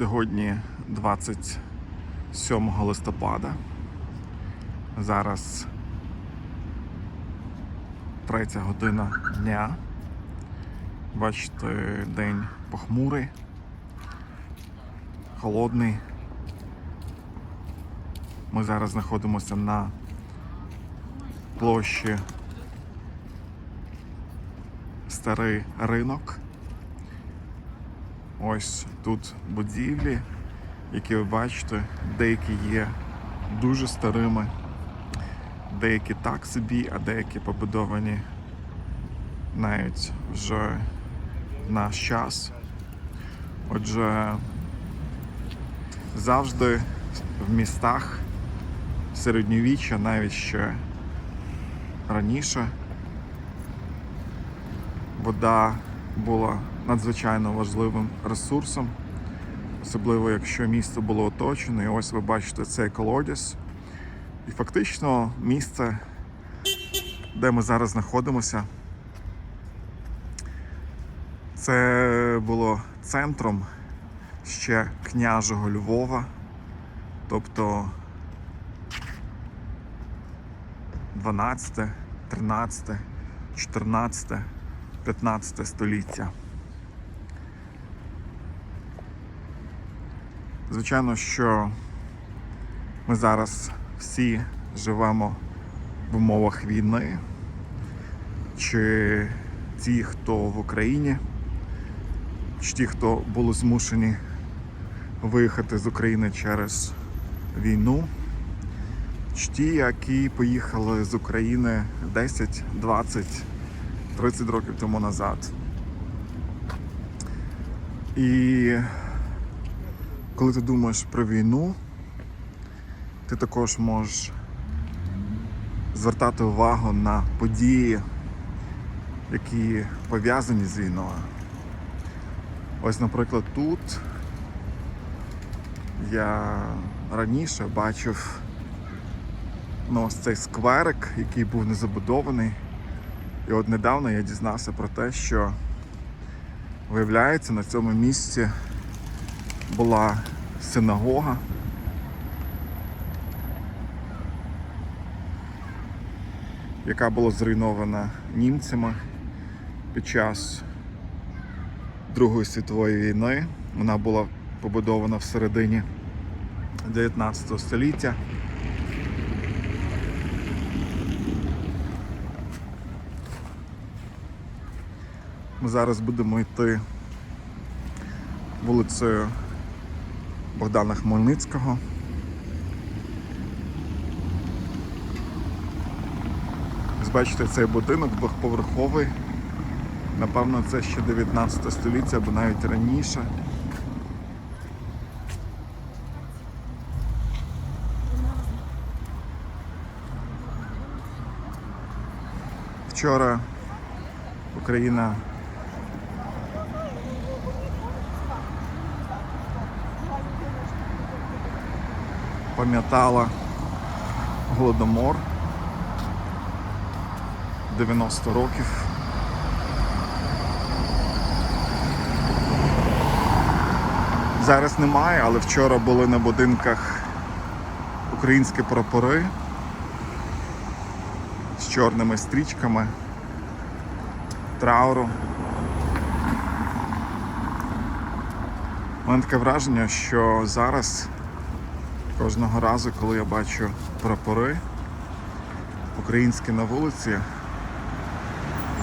Сьогодні 27 листопада. Зараз третя година дня. Бачите, день похмурий, холодний. Ми зараз знаходимося на площі Старий ринок. Ось тут будівлі, які ви бачите, деякі є дуже старими, деякі так собі, а деякі побудовані навіть вже наш час. Отже, завжди в містах середньовіччя, навіть ще раніше, вода була надзвичайно важливим ресурсом, особливо якщо місто було оточене. І ось ви бачите цей колодязь. І фактично місце, де ми зараз знаходимося, це було центром ще княжого Львова, тобто 12, 13, 14, 15 століття. Звичайно, що ми зараз всі живемо в умовах війни, чи ті, хто в Україні, чи ті, хто були змушені виїхати з України через війну, чи ті, які поїхали з України 10, 20, 30 років тому назад. І коли ти думаєш про війну, ти також можеш звертати увагу на події, які пов'язані з війною. Ось, наприклад, тут я раніше бачив ну, ось цей скверик, який був незабудований. І от недавно я дізнався про те, що виявляється на цьому місці була синагога. яка була зруйнована німцями під час Другої світової війни. Вона була побудована в середині 19 століття. Ми зараз будемо йти вулицею Богдана Хмельницького. Бачите, цей будинок двохповерховий. Напевно, це ще 19 століття або навіть раніше. Вчора Україна пам'ятала Голодомор 90 років. Зараз немає, але вчора були на будинках українські прапори з чорними стрічками трауру. У мене таке враження, що зараз кожного разу, коли я бачу прапори українські на вулиці,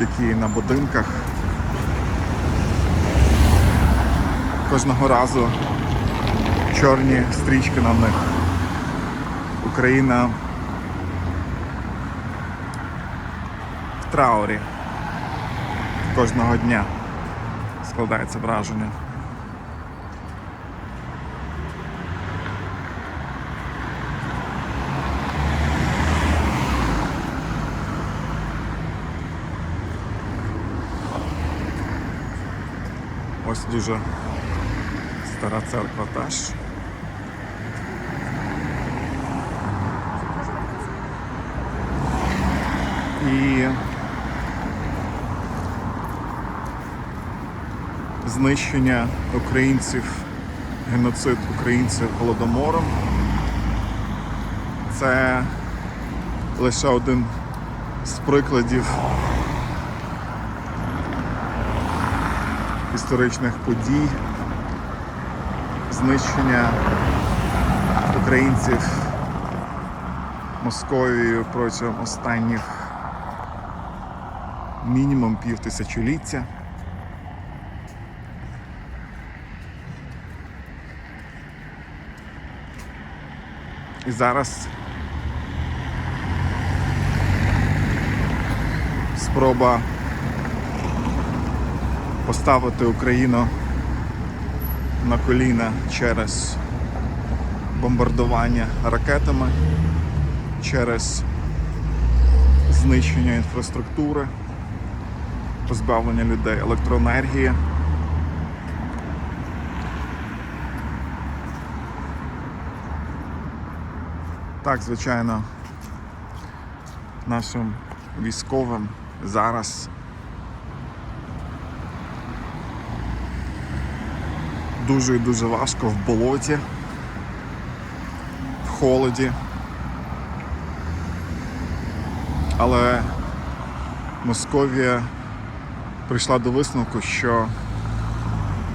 які на будинках, кожного разу чорні стрічки на них. Україна в траурі кожного дня складається враження. Ось дуже стара церква теж. І знищення українців геноцид українців голодомором. Це лише один з прикладів історичних подій, знищення українців Московією протягом останніх мінімум пів тисячоліття. І зараз спроба поставити Україну на коліна через бомбардування ракетами, через знищення інфраструктури, позбавлення людей електроенергії. Так, звичайно, нашим військовим зараз дуже і дуже важко в болоті, в холоді. Але Московія прийшла до висновку, що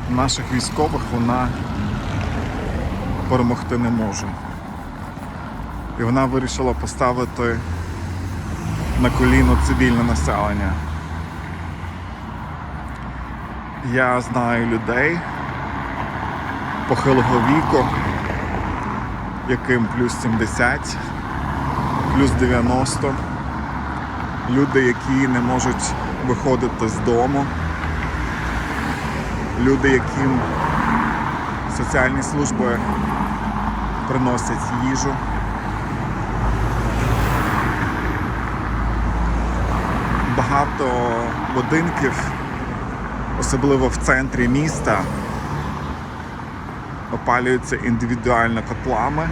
наших військових вона перемогти не може. І вона вирішила поставити на коліно цивільне населення. Я знаю людей похилого віку, яким плюс 70, плюс 90, люди, які не можуть виходити з дому, люди, яким соціальні служби приносять їжу. Багато будинків, особливо в центрі міста, опалюються індивідуально котлами.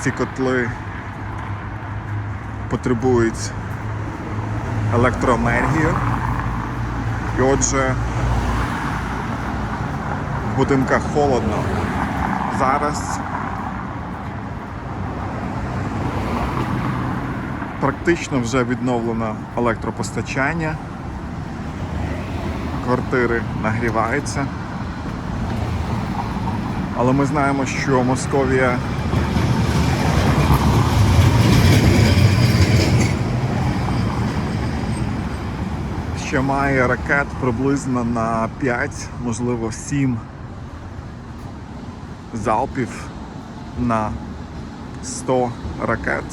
Ці котли потребують електроенергію. І отже, в будинках холодно. Зараз практично вже відновлено електропостачання. Квартири нагріваються. Але ми знаємо, що Московія ще має ракет приблизно на 5, можливо 7 залпів на 100 ракет.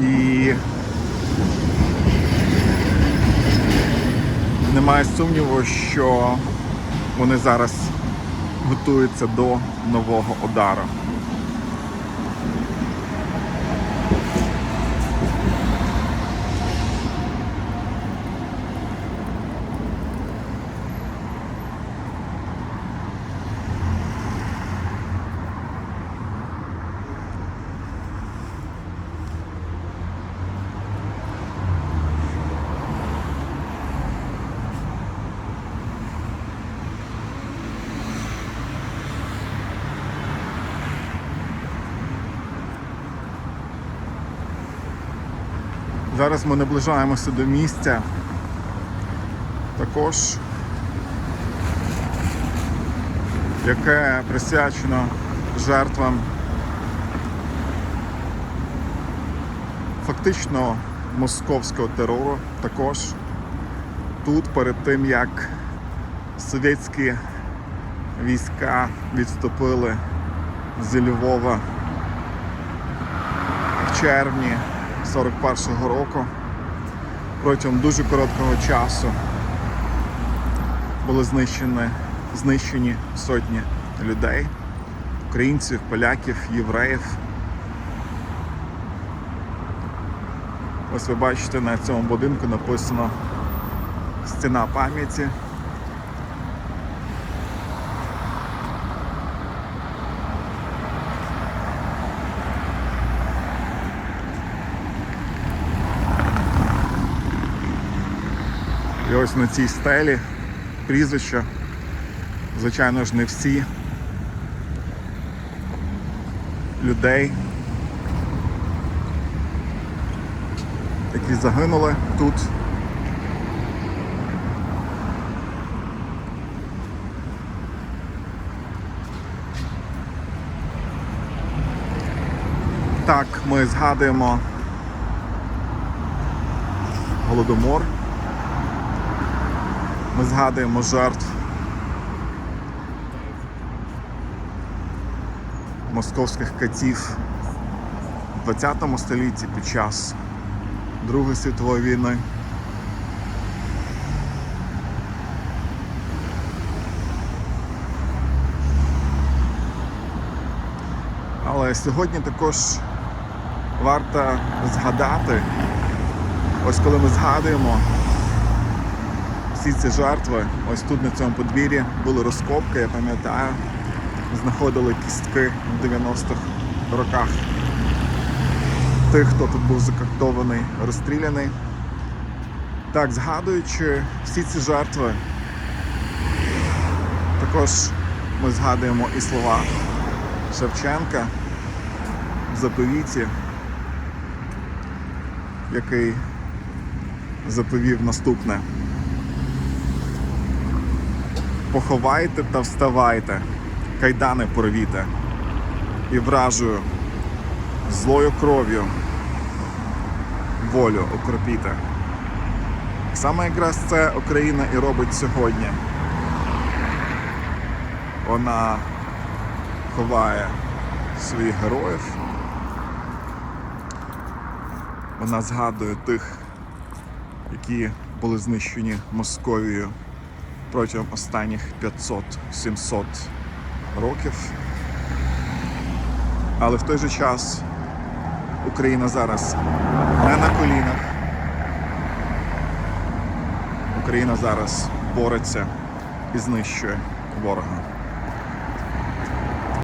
І немає сумніву, що вони зараз готуються до нового удару. Зараз ми наближаємося до місця. Також яке присвячено жертвам фактично московського терору. Також тут перед тим як совєтські війська відступили зі Львова в червні 41-го року. Протягом дуже короткого часу були знищені, знищені сотні людей, українців, поляків, євреїв. Ось ви бачите на цьому будинку написано стіна пам'яті. І ось на цій стелі прізвища Звичайно ж, не всі людей, які загинули тут. Так, ми згадуємо Голодомор. Ми згадуємо жертв московських катів в 20 столітті під час Другої світової війни. Але сьогодні також варто згадати, ось коли ми згадуємо всі ці жертви, ось тут на цьому подвір'ї були розкопки, я пам'ятаю, знаходили кістки в 90-х роках тих, хто тут був закактований, розстріляний. Так, згадуючи всі ці жертви, також ми згадуємо і слова Шевченка в заповіті, який заповів наступне. Поховайте та вставайте, кайдани порвіте, і вражою, злою кров'ю волю окропіте. Саме якраз це Україна і робить сьогодні. Вона ховає своїх героїв. Вона згадує тих, які були знищені Московією протягом останніх 500-700 років. Але в той же час Україна зараз не на колінах. Україна зараз бореться і знищує ворога.